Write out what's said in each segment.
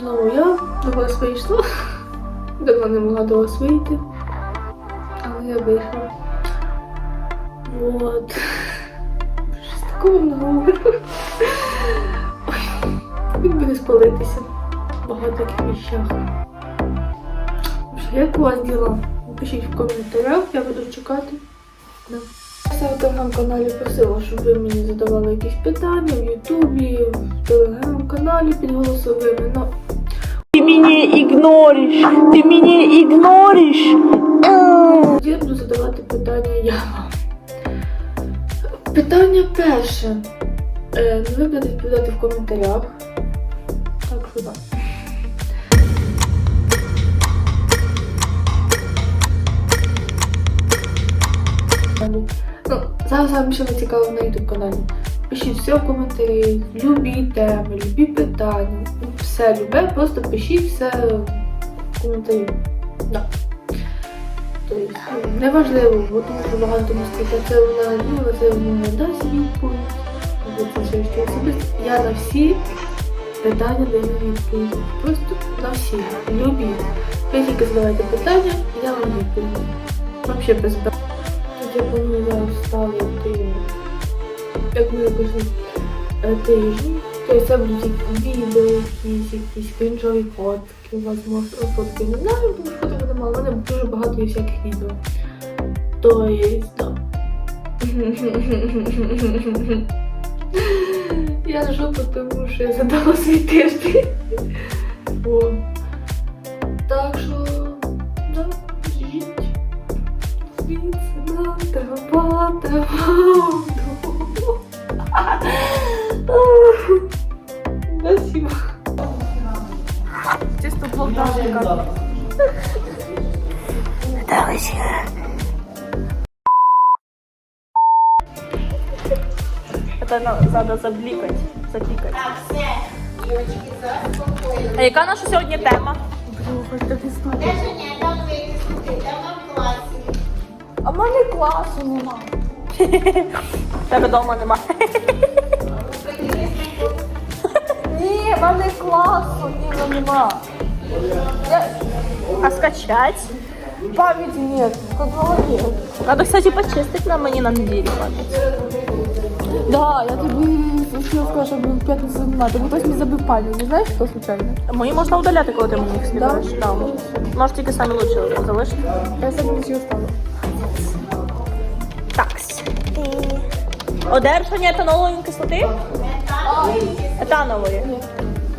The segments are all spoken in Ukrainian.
до вас вийшла. Давно не могла до вас вийти. Але я вийшла. Вот. Щось такого наговорю. Він буде спалитися. в Багатих вещах. Як у вас діла? Пишіть в коментарях, я буду чекати. Да. Я в телеграм-каналі просила, щоб ви мені задавали якісь питання в Ютубі, в телеграм-каналі під голосовими. Ты меня игноришь, ты меня игноришь. Я буду задавати питання я вам. Питання перше. Е, ну, будете відповідати в коментарях. Так, що так. Ну, зараз вам що цікаво на YouTube каналі. Пишіть все в коментарі, любі теми, любі питання. Все любе, просто пишіть все в коментарі. Да. Тобто, неважливо, бо тому що багато тому це вона ну, це вона дасть відповідь. Я на всі питання даю відповідь. Просто на всі. Любі. Ви тільки задавайте питання, я вам відповім. Взагалі без я планую зараз ставити, як ми кажу, тижні. Тобто це будуть відео, якісь, якісь крінжові фотки, можливо, фотки не знаю, тому що фоток мало. У мене дуже багато є всяких відео. То так. Я жопа, тому що я задала свій тиждень. Треба. Спасибо. Чисто Полтавка. Это надо забликать, закликать. А яка наша сьогодні тема? А в мене класу нема. Тебе вдома нема. Ні, в мене класу ні, нема. Я... А скачать? Памяти нет, в голове. Надо, кстати, почистить на мені на неділю пам'ять. Да, я тобі хотіла сказати, щоб в п'ятницю знімати, бо хтось мені забив пам'ять, не знаєш, хто случайно? Мої можна удаляти, коли ти мені їх скидаєш. Да. Може тільки самі лучше залишити. Я собі нічого ставила. Одержання етанолової кислоти? Етанової.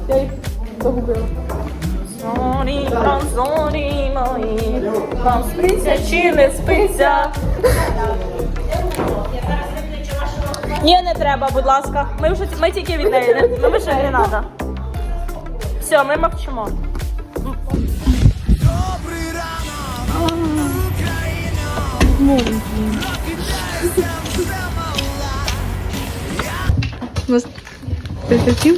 Я їх мої, вам спиться чи не спиться? Ні, не треба, будь ласка. Ми вже ми тільки від неї. не- Ми вже не треба. Все, ми мовчимо.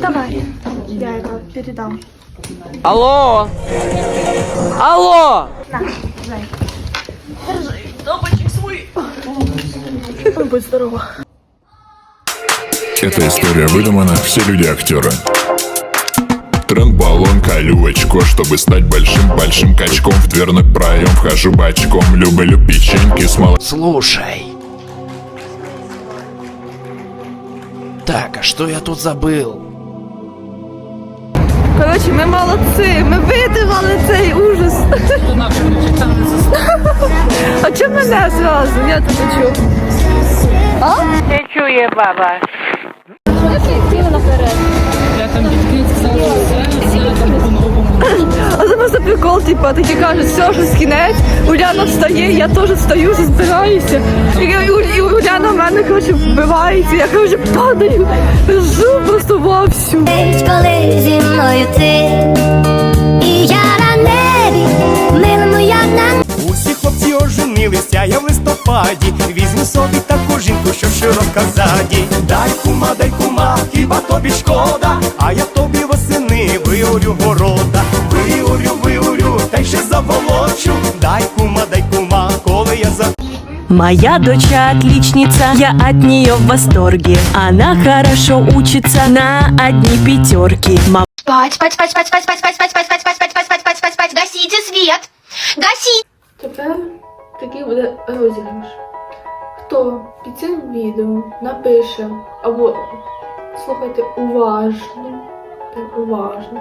Давай. Я это передам. Алло! Алло! Добочек свой. Будь здорова. Эта история выдумана, все люди актеры. Тренд баллон, колю очко, чтобы стать большим-большим качком В дверной проем вхожу бочком, люблю печеньки с молоком Слушай. Так, а что я тут забыл? Коротше, ми молодці, ми витримали цей ужас. А чому мене зразу? Я тебе чув. Не чує баба. А це просто прикол, типа, такі кажуть, все, що кінець, Уляна встає, я теж встаю, збираюся. І, і, і Уляна в мене, коротше, вбивається, я, коротше, падаю, жу просто вовсю. коли зі мною ти, і я на небі, мила моя на Усі хлопці оженилися, я в листопаді. Візьму собі таку жінку, що широка ззаді. Дай кума, дай кума, хіба тобі шкода, а я тобі восени виорю города. Моя доча отличница, я от нее в восторге. Она хорошо учится на одни пятерки. Мам- Спать, спать, спать, спать, спать, спать, спать, спать, спать, спать, спать, спать, спать, спать, спать, спать, спать, гасите свет! Гасите! Тепер такий буде розіграш. Хто під цим відео напише або слухайте уважно, так уважно.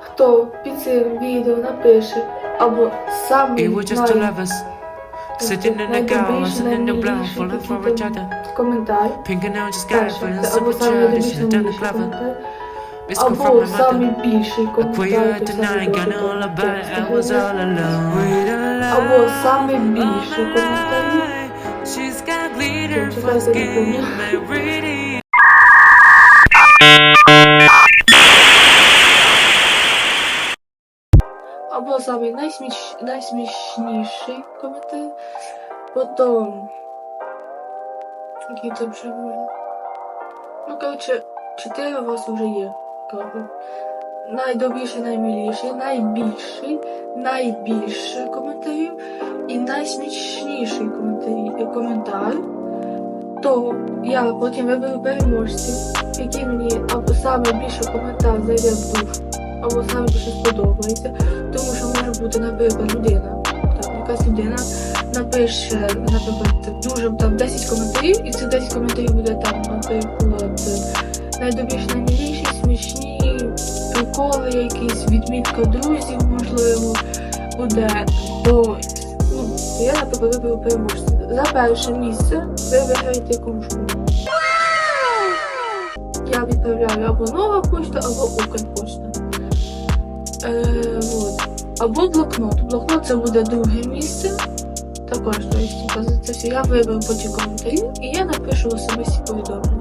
Хто під цим відео напише або самий It was just two най- lovers Sitting in the gallons and in the blood, falling for each other. Pink and orange sky, feeling super childish and down the clever. It's come from my mother. A queer at the night, got all about it, I was all alone. With a lie. She's got glitter for skin, my reading. Самий найсміш... найсмішніший коментар. Потім. Який там ще можна? Ну, коротше, чотири у вас вже є. Коротше. Найдобріший, наймиліший, найбільший, найбільше коментарів і найсмішніший коментарі, коментар. То я потім виберу переможців, які мені або саме коментар зайде в душу, або саме більше сподобається. Тому що може бути, наприклад, людина. Там, якась людина напише, наприклад, дуже там 10 коментарів, і цих 10 коментарів буде там, наприклад, найдобріші, наймиліші, смішні, приколи якісь, відмітка друзів, можливо, буде. То, ну, я, наприклад, виберу переможця. За перше місце ви виграєте кружку. Я відправляю або нова почта, або Укрпошта. Е. Або блокнот. Блокнот це буде друге місце. Також то есть, типа, це все я виберу коментарі і я напишу особисті повідомлення.